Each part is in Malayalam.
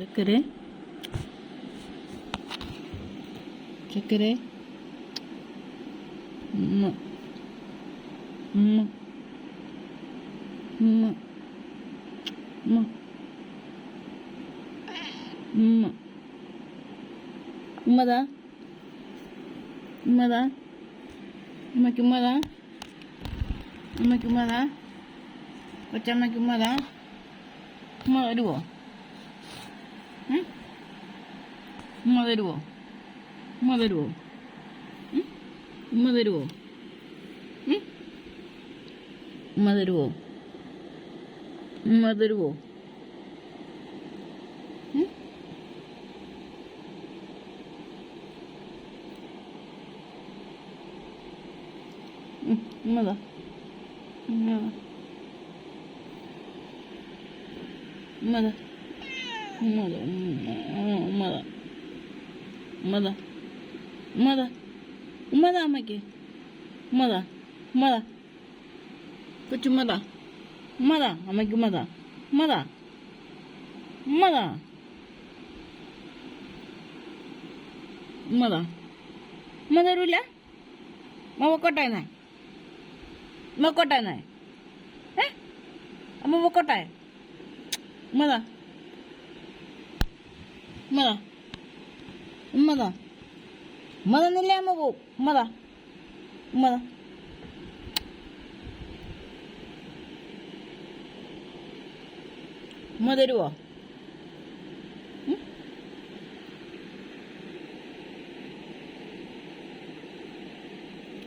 ചക്കരെ. ചക്കരെ. ഉമ്മ. ഉമ്മ. ഉമ്മ. ഉമ്മ. ഉമ്മ. ഉമ്മതാ. ഉമ്മതാ. ഉമ്മയ്ക്ക് ഉമ്മതാ. ഉമ്മയ്ക്ക് ഉമ്മതാ. കൊച്ചമ്മയ്ക്ക് ഉമ്മതാ. ഉമ്മ ഉം? ഉമ്മ തരുവോ? ഉമ്മ തരുവോ? ഉമ്മ തരുവോ? ഉമ്മ തരുവോ? ഉമ്മ തരുവോ? ഉമ്മതാ ഉമ്മതാ ഉമ്മതാ ഉമ്മത. ഉമ്മത ഉമ്മത ഉമ്മത അമ്മയ്ക്ക്. ഉമ്മത ഉമ്മത. കൊച്ചുമ്മത ഉമ്മത അമ്മയ്ക്ക് ഉമ്മത. ഉമ്മത ഉമ്മത. ഉമ്മത. ഉമ്മ തരൂല? അമ്മ പൊക്കോട്ടെ എന്നാ എന്നാ ഏ? അമ്മ പൊക്കോട്ടെ? ഉമ്മതാ. ഉമ്മതാ ഉമ്മതാ ഉമ്മ തന്നില്ലേ അമ്മ പോവും ഉമ്മതാ ഉമ്മതാ ഉമ്മ തരുവോ?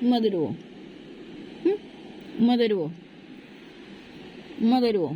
ഉമ്മ തരുവോ? ഉമ്മ തരുവോ? ഉമ്മ തരുവോ?